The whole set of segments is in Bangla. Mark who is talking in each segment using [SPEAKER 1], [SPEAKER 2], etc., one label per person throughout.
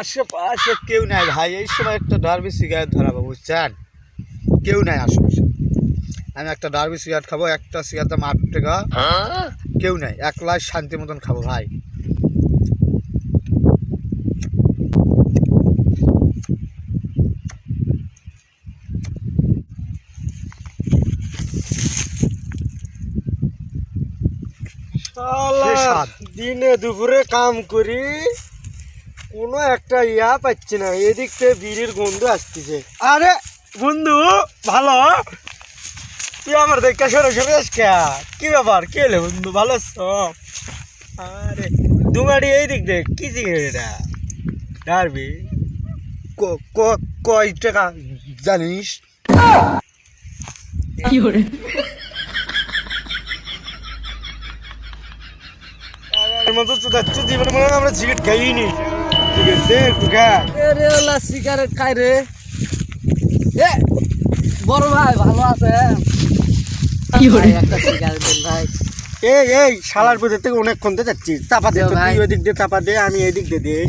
[SPEAKER 1] আশেপাশে কেউ নাই ভাই। এই সময় একটা ডারবি সিগারেট ধরাবো বুঝছেন? কেউ নাই আশেপাশে। আমি একটা ডারবি সিগারেট খাব একটা সিগারেট দাম আট টাকা। কেউ নাই একলাই শান্তি মতন খাব ভাই।
[SPEAKER 2] দিনে দুপুরে কাম করি। কোনো একটা ইয়া পাচ্ছি না এদিক থেকে বিড়ির গন্ধ আসতেছে। আরে বন্ধু ভালো? তুই আমার দেখা সরে সরে আসকে কি? ব্যাপার? কে এলে বন্ধু? ভালো আরে দুমারি এই দিক দেখ কি সিগারেট এটা? ডারবি?
[SPEAKER 1] ক- ক- কয় টাকা জানিস?
[SPEAKER 2] এর মতো তো যাচ্ছে জীবনে মনে হয় আমরা সিগারেট খাইনি একটু
[SPEAKER 3] সিগারেট খাই রে। এ বড় ভাই ভালো আছে? ভাই, একটা সিগারেট ভাই।
[SPEAKER 2] এই এই শালার পুজোর থেকে অনেকক্ষণ তো যাচ্ছি চাপা দে
[SPEAKER 3] ভাই।
[SPEAKER 2] তুই ওই দিক দিয়ে চাপা দে আমি এই দিক দিয়ে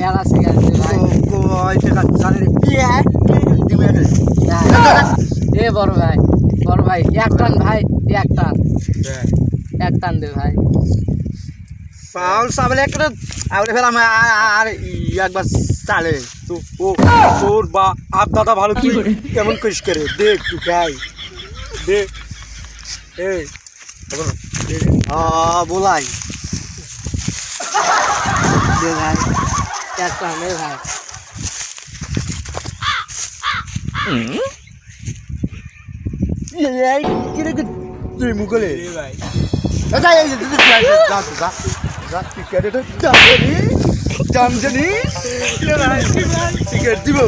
[SPEAKER 2] টাকা
[SPEAKER 3] এ বড় ভাই বড় ভাই এক টান ভাই এক টান। এক টান দে ভাই।
[SPEAKER 2] পাউল সাবলে একটা ফেলাম আর ই একবার চালে। তো ও তোর বা আপ দাদা ভালো তুই কেমন করিস করে দে একটু খাই দে। এই আ বলাই।
[SPEAKER 3] দে ভাই এক টান দে ভাই।
[SPEAKER 2] এই কিরে তুই মুকলে
[SPEAKER 1] ভাই।
[SPEAKER 2] যা এই যা যা যা যা যা তুই কেটে দাম জানি দাম জানি দিব।